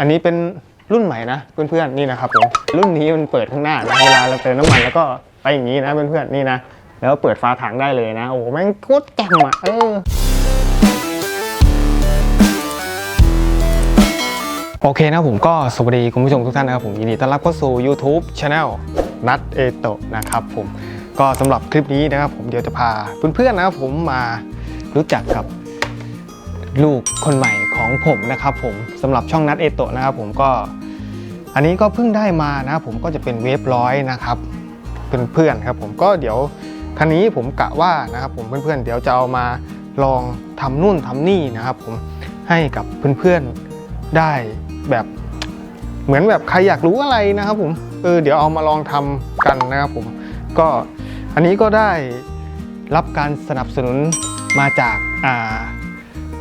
อันนี้เป็นรุ่นใหม่นะเพื่อนๆนี่นะครับผมรุ่นนี้มันเปิดข้างหน้านะเวลาเราเติมน้ำมันแล้วก็ไปอย่างนี้นะเพื่อนๆนี่นะแล้วเปิดฝาถังได้เลยนะ โอ้โหแม่งโคตรแจ่มอะเออโอเคนะผมก็สวัสดีคุณผู้ชมทุกท่านนะครับผมยินดีต้อนรับเข้าสู่ YouTube Channel นัดเอโตะนะครับผมก็สำหรับคลิปนี้นะครับผมเดี๋ยวจะพาเพื่อนๆนะครับผมมารู้จักกับ ลูกคนใหม่ของผมนะครับผมสำหรับช่องนัดเอโตะนะครับผมก็ อันนี้ก็เพิ่งได้มานะผมก็จะเป็นเวฟร้อยนะครับเป็นเพื่อนครับผมก็เดี๋ยวคันนี้ผมกะว่านะครับผมเพื่อนๆเดี๋ยวจะเอามาลองทำนู่นทำนี่นะครับผมให้กับเพื่อนๆได้แบบเหมือนแบบใครอยากรู้อะไรนะครับผมเออเดี๋ยวเอามาลองทำกันนะครับผมก็อันนี้ก็ได้รับการสนับสนุนมาจากอ่า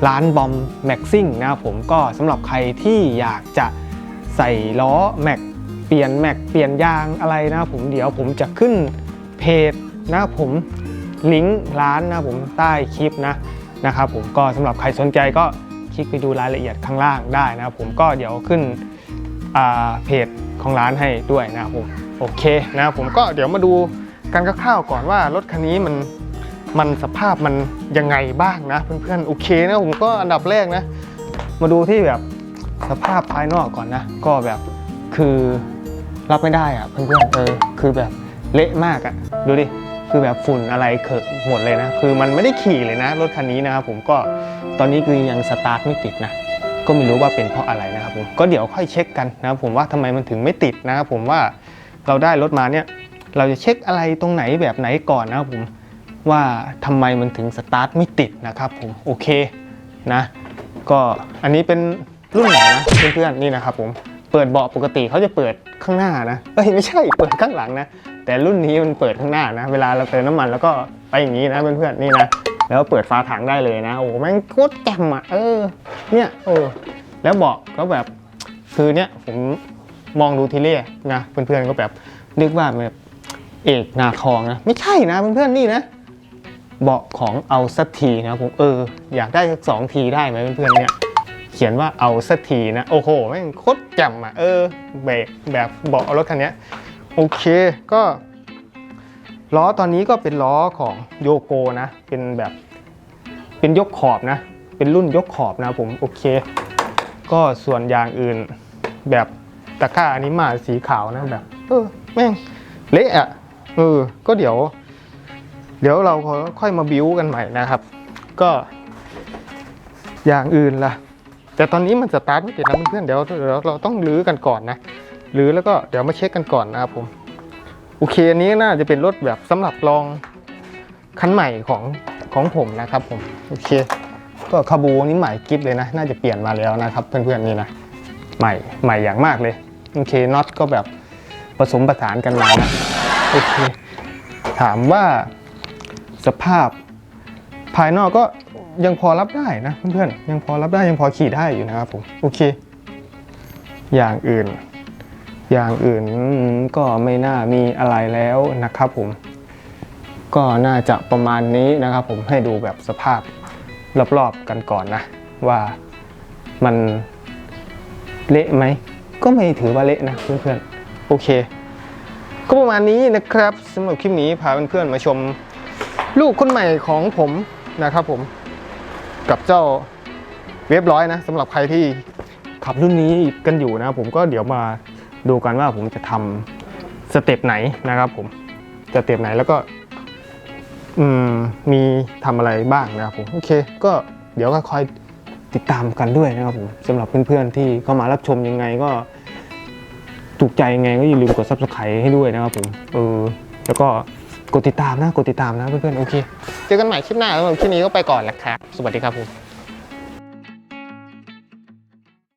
ร้านบอมแม็กซิ่งนะครับผมก็สำหรับใครที่อยากจะใส่ล้อแม็กเปลี่ยนแม็กเปลี่ยนยางอะไรนะครับผมเดี๋ยวผมจะขึ้นเพจนะครับผมลิงก์ร้านนะครับผมใต้คลิปนะนะครับผมก็สำหรับใครสนใจก็คลิกไปดูรายละเอียดข้างล่างได้นะครับผมก็เดี๋ยวขึ้นเพจของร้านให้ด้วยนะครับผมโอเคนะครับผมก็เดี๋ยวมาดูกันคร่าวๆก่อนว่ารถคันนี้มัน มันสภาพมันยังไงบ้างนะ เพื่อนๆโอเคนะผมก็อันดับแรกนะ มาดูที่แบบสภาพภายนอกก่อนนะ ก็แบบคือรับไม่ได้อะเพื่อนๆเออคือแบบเละมากอะดูดิคือแบบฝุ่นอะไรเขอะหมดเลยนะ คือมันไม่ได้ขี่เลยนะ รถคันนี้นะครับผมก็ตอนนี้คือยังสตาร์ทไม่ติดนะก็ไม่รู้ว่าเป็นเพราะอะไรนะครับผมก็เดี๋ยวค่อยเช็คกันนะครับผมว่าทำไมมันถึงไม่ติดนะครับผมว่าเราได้รถมาเนี่ยเราจะเช็คอะไรตรงไหนแบบไหนก่อนนะครับผม ว่าทำไมมันถึงสตาร์ทไม่ติดนะครับผมโอเคนะ ก็อันนี้เป็นรุ่นไหนนะเพื่อนๆนี่นะครับผมเปิดเบาะปกติเขาจะเปิดข้างหน้านะเอ้ยไม่ใช่เปิดข้างหลังนะแต่รุ่นนี้มันเปิดข้างหน้านะ เวลาเราเติมน้ำมันแล้วก็ไปอย่างนี้นะเพื่อนๆนี่นะแล้วเปิดฝาถังได้เลยนะ โอ้แม่งโคตรแจ่มอะเออเนี่ยโอ้แล้วเบาะก็แบบคือเนี่ยผมมองดูทีเรียนะเพื่อนๆก็แบบนึกว่าแบบเอกนาคองนะไม่ใช่นะเพื่อนๆนี่นะ เบาะของเอาสักทีนะผมเอออยากได้สักสองทีได้ไหมเพื่อนๆเนี่ยเขียนว่าเอาสักทีนะโอ้โหแม่งโคตรจ่มอะเออเบรกแบบเบาะรถคันนี้โอเคก็ล้อตอนนี้ก็เป็นล้อของโยโกนะ เป็นแบบเป็นยกขอบนะ เป็นรุ่นยกขอบนะผมโอเค ก็ส่วนอย่างอื่นแบบตะกร้าอันนี้มาสีขาวนะแบบ เออแม่งเละอะเออก็เดี๋ยว เดี๋ยวเราค่อยมาบิวกันใหม่นะครับ ก็ อย่างอื่นล่ะ แต่ตอนนี้มันสตาร์ทไม่ติดนะเพื่อนเดี๋ยวเดี๋ยวเราต้องรื้อกันก่อนนะรื้อแล้วก็เดี๋ยวมาเช็คกันก่อนนะครับผมโอเคอันนี้น่าจะเป็นรถแบบสำหรับลองคันใหม่ของของผมนะครับผมโอเค ก็คาบูนี้ใหม่กิฟเลยนะ น่าจะเปลี่ยนมาแล้วนะครับเพื่อนๆนี่นะใหม่ใหม่อย่างมากเลยโอเคน็อตก็แบบผสมประสานกันมานะโอเคถามว่า สภาพ ภายนอกก็ยังพอรับได้นะเพื่อนๆยังพอรับได้ยังพอขี่ได้อยู่นะครับผมโอเค อย่างอื่น อย่างอื่นก็ไม่น่ามีอะไรแล้วนะครับผม ก็น่าจะประมาณนี้นะครับผมให้ดูแบบสภาพรอบๆกันก่อนนะ ว่ามันเละไหมก็ไม่ถือว่าเละนะเพื่อนๆโอเค ก็ประมาณนี้นะครับสำหรับคลิปนี้พาเพื่อนๆมาชม ลูกคนใหม่ของผมนะครับผมกับเจ้าเวฟร้อยนะสำหรับใครที่ขับรุ่นนี้กันอยู่นะครับผมก็เดี๋ยวมาดูกันว่าผมจะทำสเต็ปไหนนะครับผมสเต็ปไหนแล้วก็มมีทำอะไรบ้างนะครับผมโอเค ก็เดี๋ยวก็คอยติดตามกันด้วยนะครับผมสำหรับเพื่อนๆที่เข้ามารับชมยังไงก็ถูกใจยังไงก็อย่าลืมกด subscribe ให้ด้วยนะครับผมเออแล้วก็ กดติดตามนะ กดติดตามนะเพื่อนๆ โอเค เจอกันใหม่คลิปหน้าสำหรับคลิปนี้ก็ไปก่อนแหละครับ สวัสดีครับผม